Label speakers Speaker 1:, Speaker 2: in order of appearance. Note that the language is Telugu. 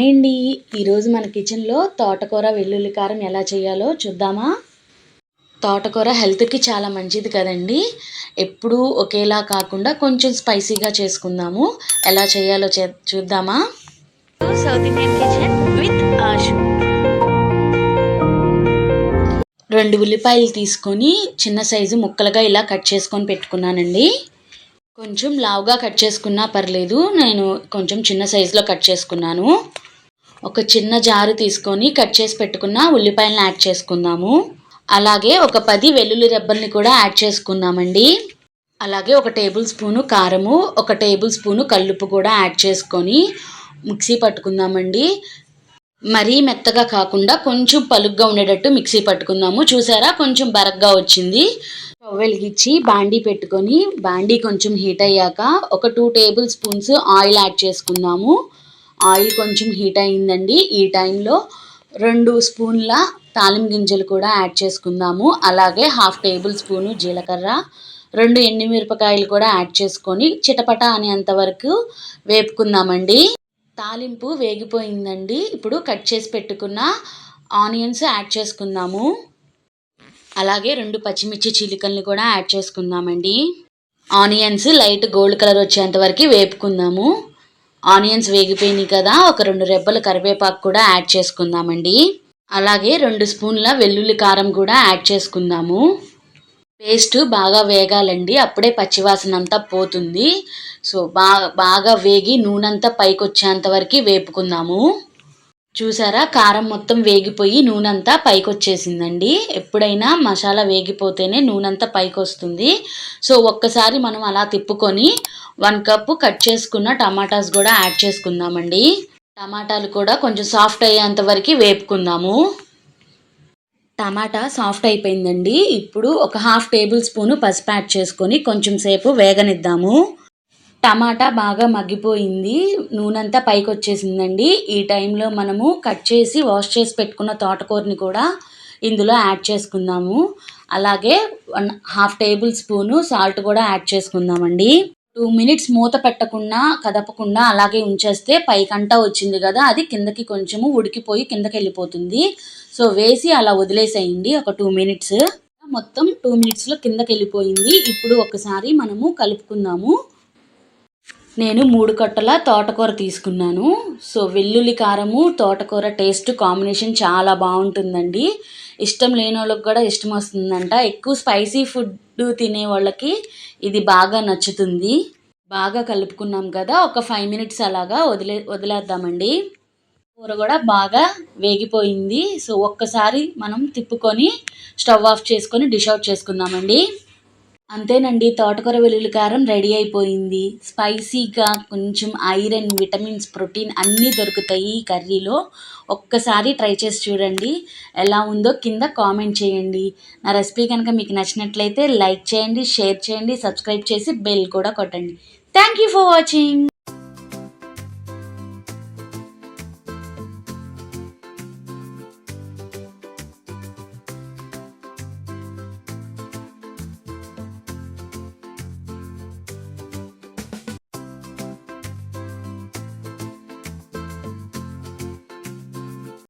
Speaker 1: హాయ్ అండి. ఈరోజు మన కిచెన్లో తోటకూర వెల్లుల్లి కారం ఎలా చేయాలో చూద్దామా? తోటకూర హెల్త్కి చాలా మంచిది కదండి. ఎప్పుడూ ఒకేలా కాకుండా కొంచెం స్పైసీగా చేసుకుందాము. ఎలా చేయాలో చే చూద్దామా?
Speaker 2: South Indian kitchen with Ashu
Speaker 1: రెండు ఉల్లిపాయలు తీసుకొని చిన్న సైజు ముక్కలుగా ఇలా కట్ చేసుకొని పెట్టుకున్నానండి. కొంచెం లావుగా కట్ చేసుకున్నా పర్లేదు. నేను కొంచెం చిన్న సైజులో కట్ చేసుకున్నాను. ఒక చిన్న జారు తీసుకొని కట్ చేసి పెట్టుకున్న ఉల్లిపాయలను యాడ్ చేసుకుందాము. అలాగే ఒక పది వెల్లుల్లి రెబ్బల్ని కూడా యాడ్ చేసుకుందామండి. అలాగే ఒక టేబుల్ స్పూను కారము ఒక టేబుల్ స్పూను కల్లుపు కూడా యాడ్ చేసుకొని మిక్సీ పట్టుకుందామండి. మరీ మెత్తగా కాకుండా కొంచెం పలుగ్గా ఉండేటట్టు మిక్సీ పట్టుకుందాము. చూసారా? కొంచెం బరగ్గా వచ్చింది. స్టవ్ వెలిగించి బాండీ పెట్టుకొని బాండీ కొంచెం హీట్ అయ్యాక ఒక two tablespoons oil add చేసుకుందాము. ఆయిల్ కొంచెం హీట్ అయిందండి ఈ టైంలో రెండు స్పూన్ల తాలిం గింజలు కూడా యాడ్ చేసుకుందాము. అలాగే హాఫ్ టేబుల్ స్పూను జీలకర్ర రెండు ఎండుమిరపకాయలు కూడా యాడ్ చేసుకొని చిటపట అనేంత వరకు వేపుకుందామండి. తాలింపు వేగిపోయిందండి. ఇప్పుడు కట్ చేసి పెట్టుకున్న ఆనియన్స్ యాడ్ చేసుకుందాము. అలాగే రెండు పచ్చిమిర్చి చిలికల్ని కూడా యాడ్ చేసుకుందామండి. ఆనియన్స్ లైట్ గోల్డ్ కలర్ వచ్చేంత వరకు వేపుకుందాము. ఆనియన్స్ వేగిపోయినాయి కదా ఒక రెండు రెబ్బలు కరివేపాకు కూడా యాడ్ చేసుకుందామండి. అలాగే రెండు స్పూన్ల వెల్లుల్లి కారం కూడా యాడ్ చేసుకుందాము. పేస్ట్ బాగా వేగాలండి అప్పుడే పచ్చివాసన అంతా పోతుంది. సో బాగా బాగా వేగి నూనెంతా పైకి వచ్చేంత వరకు వేపుకుందాము. చూసారా? కారం మొత్తం వేగిపోయి నూనెంతా పైకొచ్చేసిందండి. ఎప్పుడైనా మసాలా వేగిపోతేనే నూనెంతా పైకి వస్తుంది సో ఒక్కసారి మనం అలా తిప్పుకొని వన్ కప్పు కట్ చేసుకున్న టమాటాస్ కూడా యాడ్ చేసుకుందామండి. టమాటాలు కూడా కొంచెం సాఫ్ట్ అయ్యేంత వరకు వేపుకుందాము. టమాటా సాఫ్ట్ అయిపోయిందండి. ఇప్పుడు ఒక హాఫ్ టేబుల్ స్పూను పసుపు యాడ్ చేసుకొని కొంచెం సేపు వేగనిద్దాము. టమాటా బాగా మగ్గిపోయింది. నూనెంతా పైకి వచ్చేసిందండి ఈ టైంలో మనము కట్ చేసి వాష్ చేసి పెట్టుకున్న తోటకూరని కూడా ఇందులో యాడ్ చేసుకుందాము. అలాగే one half tablespoon salt కూడా యాడ్ చేసుకుందామండి. టూ మినిట్స్ మూత పెట్టకుండా కదపకుండా అలాగే ఉంచేస్తే పైకంటా వచ్చింది కదా అది కిందకి కొంచెము ఉడికిపోయి కిందకి వెళ్ళిపోతుంది సో వేసి అలా వదిలేసేయండి ఒక టూ మినిట్స్. మొత్తం టూ మినిట్స్లో కిందకి వెళ్ళిపోయింది ఇప్పుడు ఒకసారి మనము కలుపుకుందాము. నేను మూడు కట్టల తోటకూర తీసుకున్నాను. సో వెల్లుల్లి కారము తోటకూర టేస్ట్ కాంబినేషన్ చాలా బాగుంటుందండి. ఇష్టం లేని వాళ్ళకి కూడా ఇష్టం వస్తుందంట. ఎక్కువ స్పైసీ ఫుడ్ తినే వాళ్ళకి ఇది బాగా నచ్చుతుంది. బాగా కలుపుకున్నాం కదా ఒక ఫైవ్ మినిట్స్ అలాగా వదిలే వదిలేద్దామండి. కూర కూడా బాగా వేగిపోయింది. సో ఒక్కసారి మనం తిప్పుకొని స్టవ్ ఆఫ్ చేసుకొని డిష్ అవుట్ చేసుకుందామండి. అంతేనండి తోటకూర వెల్లుల్లి కారం రెడీ అయిపోయింది. స్పైసీగా కొంచెం ఐరన్ విటమిన్స్ ప్రోటీన్ అన్నీ దొరుకుతాయి ఈ కర్రీలో. ఒక్కసారి ట్రై చేసి చూడండి. ఎలా ఉందో కింద కామెంట్ చేయండి. నా రెసిపీ కనుక మీకు నచ్చినట్లయితే లైక్ చేయండి షేర్ చేయండి సబ్స్క్రైబ్ చేసి బెల్ కూడా కొట్టండి. Thank you for watching.